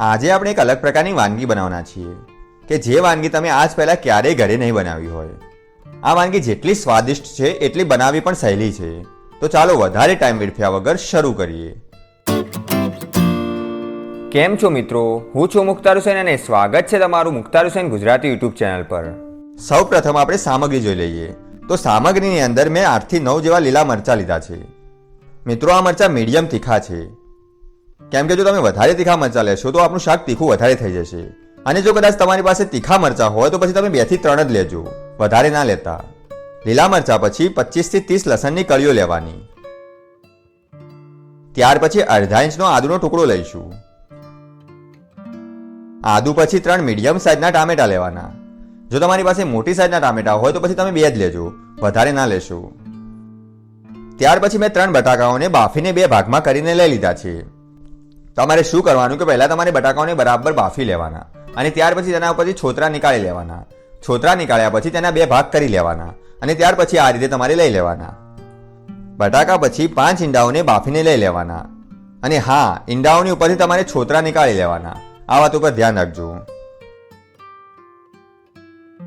આજે આપણે એક અલગ પ્રકારની વાનગી બનાવવાના છીએ કે જે વાનગી તમે આજ પહેલાં ક્યારેય ઘરે નહીં બનાવી હોય. આ વાનગી જેટલી સ્વાદિષ્ટ છે, એટલી બનાવવી પણ સહેલી છે. તો ચાલો વધારે ટાઈમ વેડફ્યા વગર શરૂ કરીએ. કેમ છો મિત્રો? હું છું મુખ્તાર હુસેન અને સ્વાગત છે તમારું મુખ્તાર હુસેન ગુજરાતી યુટ્યુબ ચેનલ પર. સૌ પ્રથમ આપણે સામગ્રી જોઈ લઈએ. તો સામગ્રીની અંદર મેં આઠથી નવ જેવા લીલા મરચાં લીધા છે. મિત્રો, આ મરચાં મીડિયમ તીખા છે. કેમ કે જો તમે વધારે તીખા મરચાં લેશો, તો આપણું શાક તીખું વધારે થઈ જશે. અને જો કદાચ તમારી પાસે તીખા મરચાં હોય, તો પછી તમે બેથી ત્રણ જ લેજો. વધારે ના લેતા. લીલા મરચાં પછી પચીસથી ત્રીસ લસણની કળીઓ લેવાની. ત્યાર પછી અડધા ઇંચનો આદુનો ટુકડો લઈશું. આદુ પછી ત્રણ મીડિયમ સાઇઝના ટામેટા લેવાના. જો તમારી પાસે મોટી સાઇઝના ટામેટા હોય, તો પછી તમે બે જ લેજો. વધારે ના લેશો. ત્યાર પછી મેં ત્રણ બટાકાઓને બાફીને બે ભાગમાં કરીને લઈ લીધા છે. તમારે શું કરવાનું કે પહેલાં તમારે બટાકાઓને બરાબર બાફી લેવાના અને ત્યાર પછી તેના ઉપરથી છોતરા નીકાળી લેવાના. છોતરા નીકાળ્યા પછી તેના બે ભાગ કરી લેવાના અને ત્યાર પછી આ રીતે તમારે લઈ લેવાના. બટાકા પછી પાંચ ઈંડાઓને બાફીને લઈ લેવાના અને હા, ઈંડાઓની ઉપરથી તમારે છોતરા નીકાળી લેવાના. આ વાત ઉપર ધ્યાન રાખજો.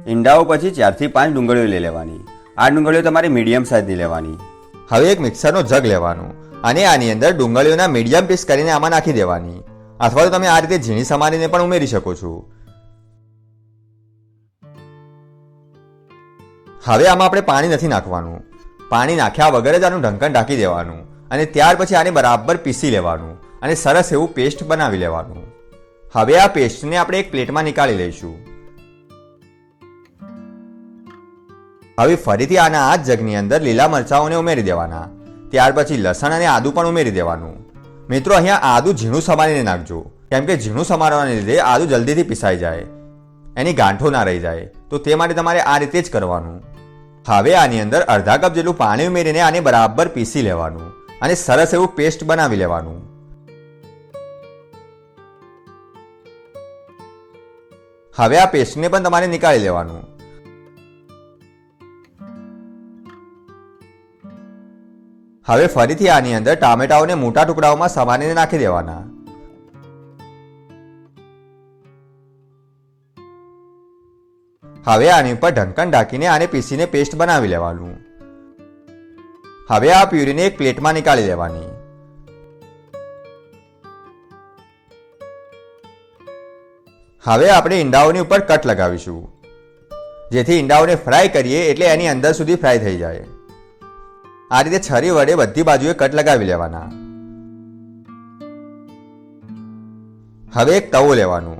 ઈંડાઓ પછી ચારથી પાંચ ડુંગળીઓ લઈ લેવાની. આ ડુંગળીઓ તમારે મીડિયમ સાઇઝની લેવાની. હવે એક મિક્સરનો જગ લેવાનો. અને આની અંદર ડુંગળીઓના મીડિયમ પીસ કરીને આમાં નાખી દેવાની. અથવા તો તમે આ રીતે ઝીણી સમારીને પણ ઉમેરી શકો છો. હવે આમાં આપણે પાણી નથી નાખવાનું. પાણી નાખ્યા વગર જ આનું ઢંકણ ઢાંકી દેવાનું અને ત્યાર પછી આને બરાબર પીસી લેવાનું અને સરસ એવું પેસ્ટ બનાવી લેવાનું. હવે આ પેસ્ટને આપણે એક પ્લેટમાં નીકાળી લઈશું. હવે ફરીથી આના આ જગની અંદર લીલા મરચાઓને ઉમેરી દેવાના. ત્યાર પછી લસણ અને આદુ પણ ઉમેરી દેવાનું. મિત્રો, અહીંયા આદુ ઝીણું સમારીને નાખજો. કેમ કે ઝીણું સમારવાને લીધે આદુ જલ્દીથી પીસાઈ જાય. એની ગાંઠો ના રહી જાય. તો તે માટે તમારે આ રીતે જ કરવાનું. હવે આની અંદર અડધા કપ જેટલું પાણી ઉમેરીને આને બરાબર પીસી લેવાનું અને સરસ એવું પેસ્ટ બનાવી લેવાનું. હવે આ પેસ્ટને પણ તમારે નીકાળી લેવાનું. હવે ફરીથી આની અંદર ટામેટાઓને મોટા ટુકડાઓમાં સમારીને નાખી દેવાના. હવે આની ઉપર ઢંકણ ઢાંકીને આને પીસીને પેસ્ટ બનાવી લેવાનું. હવે આ પ્યુરીને એક પ્લેટમાં નીકાળી લેવાની. હવે આપણે ઈંડાઓની ઉપર કટ લગાવીશું. જેથી ઈંડાઓને ફ્રાય કરીએ એટલે એની અંદર સુધી ફ્રાય થઈ જાય. આ રીતે છરી વડે બધી બાજુએ કટ લગાવી લેવાના. હવે એક તવો લેવાનું.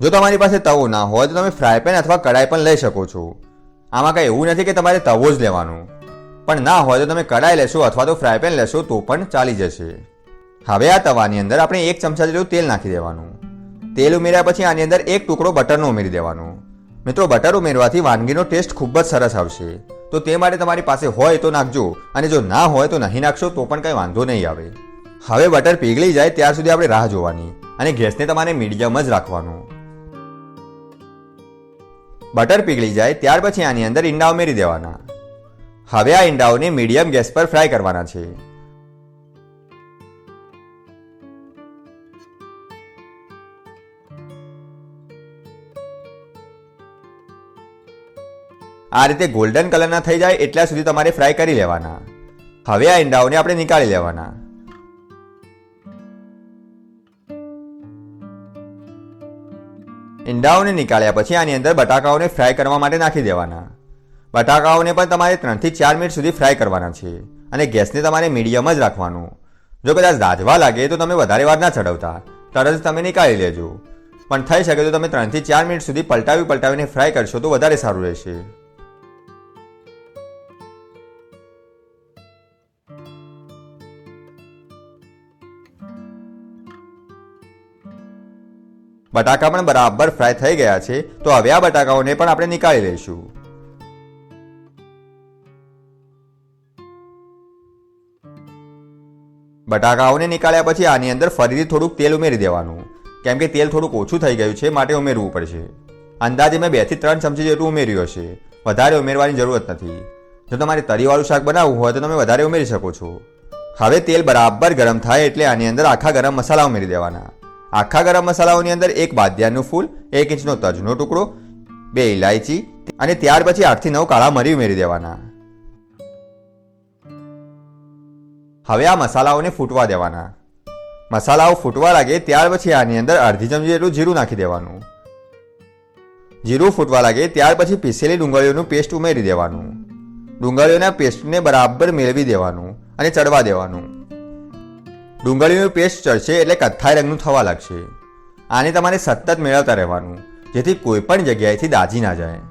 જો તમારી પાસે તવો ના હોય, તો તમે ફ્રાય પેન અથવા કડાઈ પણ લઈ શકો છો. આમાં કંઈ એવું નથી કે તમારે તવો જ લેવાનો. પણ ના હોય તો તમે કડાઈ લેશો અથવા તો ફ્રાય પેન લેશો તો પણ ચાલી જશે. હવે આ તવાની અંદર આપણે એક ચમચા જેટલું તેલ નાખી દેવાનું. તેલ ઉમેર્યા પછી આની અંદર એક ટુકડો બટરનો ઉમેરી દેવાનો. મિત્રો, બટર ઉમેરવાથી વાનગીનો ટેસ્ટ ખૂબ જ સરસ આવશે. તો તે માટે તમારી પાસે હોય તો નાખજો, અને જો ના હોય તો નહીં નાખશો, તો પણ કંઈ વાંધો નહીં આવે. હવે બટર પીગળી જાય ત્યાર સુધી આપણે રાહ જોવાની, અને ગેસને તમારે મીડિયમ જ રાખવાનું. બટર પીગળી જાય ત્યાર પછી આની અંદર ઈંડા ઉમેરી દેવાના. હવે આ ઈંડાઓને મીડિયમ ગેસ પર ફ્રાય કરવાના છે. આ રીતે ગોલ્ડન કલરના થઈ જાય એટલા સુધી તમારે ફ્રાય કરી લેવાના. હવે આ ઈંડાઓને આપણે નીકાળી લેવાના. ઈંડાઓને નીકાળ્યા પછી આની અંદર બટાકાઓને ફ્રાય કરવા માટે નાખી દેવાના. બટાકાઓને પણ તમારે ત્રણથી ચાર મિનિટ સુધી ફ્રાય કરવાના છે અને ગેસને તમારે મીડિયમ જ રાખવાનું. જો કદાચ દાજવા લાગે તો તમે વધારે વાર ના ચડવતા તરત તમે નીકાળી લેજો. પણ થઈ શકે તો તમે ત્રણથી ચાર મિનિટ સુધી પલટાવી પલટાવીને ફ્રાય કરશો તો વધારે સારું રહેશે. બટાકા પણ બરાબર ફ્રાય થઈ ગયા છે, તો હવે આ બટાકાઓને પણ આપણે નીકાળી લઈશું. બટાકાઓને નીકાળ્યા પછી આની અંદર ફરીથી થોડુંક તેલ ઉમેરી દેવાનું. કેમ કે તેલ થોડુંક ઓછું થઈ ગયું છે, માટે ઉમેરવું પડશે. અંદાજે મેં બેથી ત્રણ ચમચી જેટલું ઉમેર્યું હશે. વધારે ઉમેરવાની જરૂરત નથી. જો તમારે તરીવાળું શાક બનાવવું હોય તો તમે વધારે ઉમેરી શકો છો. હવે તેલ બરાબર ગરમ થાય એટલે આની અંદર આખા ગરમ મસાલા ઉમેરી દેવાના. આખા ગરમ મસાલાઓની અંદર એક બાદિયાનું ફૂલ, એક ઇંચનો તજનો ટુકડો, બે ઇલાયચી અને ત્યાર પછી આઠથી નવ કાળા મરી ઉમેરી દેવાના. હવે આ મસાલાઓને ફૂટવા દેવાના. મસાલાઓ ફૂટવા લાગે ત્યાર પછી આની અંદર અડધી ચમચી જેટલું જીરું નાખી દેવાનું. જીરું ફૂટવા લાગે ત્યાર પછી પીસેલી ડુંગળીઓનું પેસ્ટ ઉમેરી દેવાનું. ડુંગળીઓના પેસ્ટને બરાબર મેળવી દેવાનું અને ચડવા દેવાનું. ડુંગળીનું પેસ્ટ ચડશે એટલે કથ્થાઈ રંગનું થવા લાગશે. આને તમારે સતત મેળવતા રહેવાનું, જેથી કોઈ પણ જગ્યાએથી દાજી ના જાય.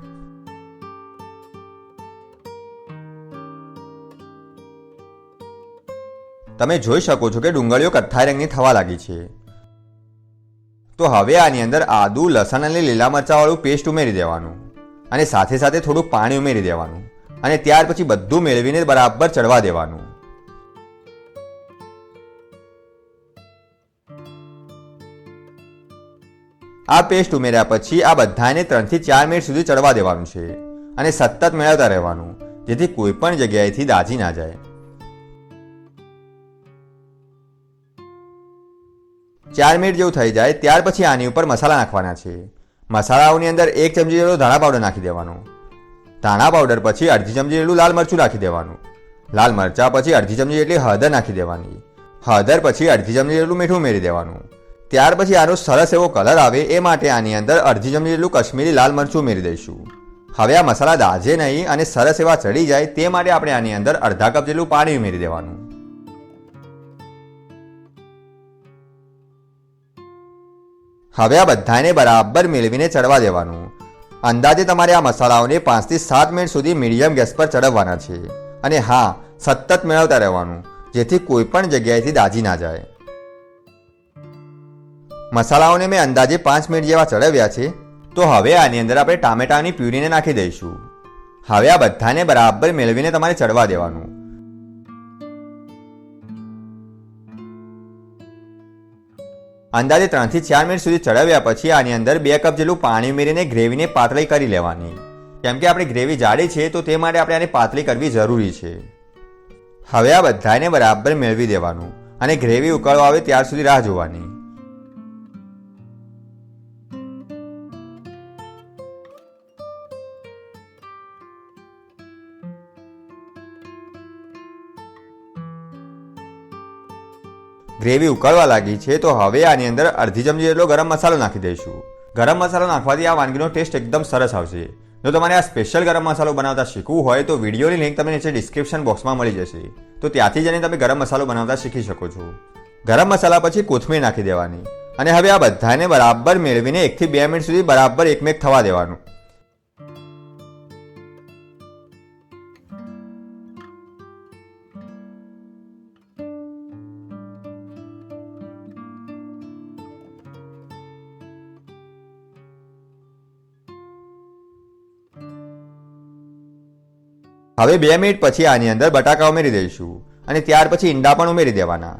તમે જોઈ શકો છો કે ડુંગળીઓ કથ્થાઈ રંગની થવા લાગી છે. તો હવે આની અંદર આદુ, લસણ અને લીલા મરચાવાળું પેસ્ટ ઉમેરી દેવાનું અને સાથે સાથે થોડું પાણી ઉમેરી દેવાનું અને ત્યાર પછી બધું મેળવીને બરાબર ચડવા દેવાનું. આ પેસ્ટ ઉમેર્યા પછી આ બધાને ત્રણથી ચાર મિનિટ સુધી ચડવા દેવાનું છે અને સતત મેળવતા રહેવાનું, જેથી કોઈ પણ જગ્યાએથી દાજી ના જાય. ચાર મિનિટ જેવું થઈ જાય ત્યાર પછી આની ઉપર મસાલા નાખવાના છે. મસાલાઓની અંદર એક ચમચી જેટલો ધાણા પાવડર નાખી દેવાનો. ધાણા પાવડર પછી અડધી ચમચી જેટલું લાલ મરચું નાખી દેવાનું. લાલ મરચા પછી અડધી ચમચી જેટલી હળદર નાખી દેવાની. હળદર પછી અડધી ચમચી જેટલું મીઠું ઉમેરી દેવાનું. ત્યાર પછી આનો સરસ એવો કલર આવે એ માટે આની અંદર અડધી ચમચી જેટલું કશ્મીરી લાલ મરચું ઉમેરી દઈશું. હવે આ મસાલા દાજે નહીં અને સરસ એવા ચડી જાય તે માટે આપણે આની અંદર અડધા કપ જેટલું પાણી ઉમેરી દેવાનું. હવે આ બધાને બરાબર મેળવીને ચડવા દેવાનું. અંદાજે તમારે આ મસાલાઓને પાંચથી સાત મિનિટ સુધી મીડિયમ ગેસ પર ચડવવાના છે. અને હા, સતત મેળવતા રહેવાનું, જેથી કોઈ પણ જગ્યાએથી દાજી ના જાય. મસાલાઓને મેં અંદાજે પાંચ મિનિટ જેવા ચડવ્યા છે. તો હવે આની અંદર આપણે ટામેટાની પ્યુરીને નાખી દઈશું. હવે આ બધાને બરાબર મેળવીને તમારે ચડવા દેવાનું. અંદાજે ત્રણથી ચાર મિનિટ સુધી ચડાવ્યા પછી આની અંદર બે કપ જેટલું પાણી ઉમેરીને ગ્રેવીને પાતળી કરી લેવાની. કેમ કે આપણી ગ્રેવી જાડી છે, તો તે માટે આપણે આને પાતળી કરવી જરૂરી છે. હવે આ બધાને બરાબર મેળવી દેવાનું અને ગ્રેવી ઉકળવા આવે ત્યાર સુધી રાહ જોવાની. ગ્રેવી ઉકળવા લાગી છે, તો હવે આની અંદર અડધી ચમચી જેટલો ગરમ મસાલો નાખી દઈશું. ગરમ મસાલો નાખવાથી આ વાનગીનો ટેસ્ટ એકદમ સરસ આવશે. જો તમારે આ સ્પેશિયલ ગરમ મસાલો બનાવતા શીખવું હોય, તો વિડીયોની લિંક તમને નીચે ડિસ્ક્રિપ્શન બોક્સમાં મળી જશે. તો ત્યાંથી જઈને તમે ગરમ મસાલો બનાવતા શીખી શકો છો. ગરમ મસાલા પછી કોથમીર નાખી દેવાની. અને હવે આ બધાને બરાબર મેળવીને એકથી બે મિનિટ સુધી બરાબર એકમેક થવા દેવાનું. હવે બે મિનિટ પછી આની અંદર બટાકા ઉમેરી દઈશું અને ત્યાર પછી ઈંડા પણ ઉમેરી દેવાના.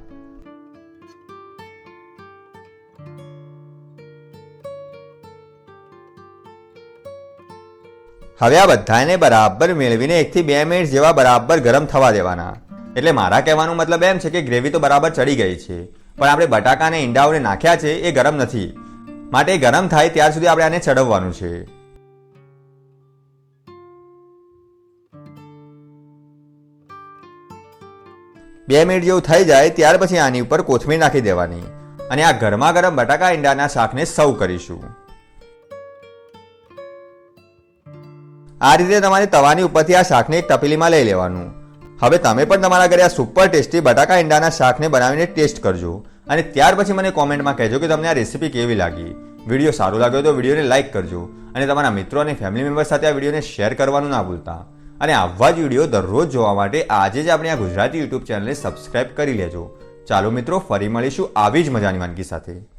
હવે આ બધાને બરાબર મેળવીને એકથી બે મિનિટ જેવા બરાબર ગરમ થવા દેવાના. એટલે મારા કહેવાનો મતલબ એમ છે કે ગ્રેવી તો બરાબર ચડી ગઈ છે, પણ આપણે બટાકા અને ઈંડાઓને નાખ્યા છે એ ગરમ નથી. માટે ગરમ થાય ત્યાર સુધી આપણે આને ચડવવાનું છે. બે મિનિટ જેવું થઈ જાય ત્યાર પછી આની ઉપર કોથમીર નાખી દેવાની અને આ ગરમા ગરમ બટાકા ઈંડાના શાકને સર્વ કરીશું. આ રીતે તમારે તવાની ઉપરથી આ શાકને એક તપેલીમાં લઈ લેવાનું. હવે તમે પણ તમારા ઘરે આ સુપર ટેસ્ટી બટાકા ઈંડાના શાકને બનાવીને ટેસ્ટ કરજો અને ત્યાર પછી મને કોમેન્ટમાં કહેજો કે તમને આ રેસીપી કેવી લાગી. વીડિયો સારો લાગ્યો તો વિડીયોને લાઇક કરજો અને તમારા મિત્રો અને ફેમિલી મેમ્બર સાથે આ વિડીયોને શેર કરવાનું ના ભૂલતા. અને આવા જ વીડિયો દરરોજ જોવા માટે આજે જ આપણે આ ગુજરાતી યુટ્યુબ ચેનલને સબસ્ક્રાઇબ કરી લેજો. ચાલો મિત્રો, ફરી મળીશું આવી જ મજાની વાનગી સાથે.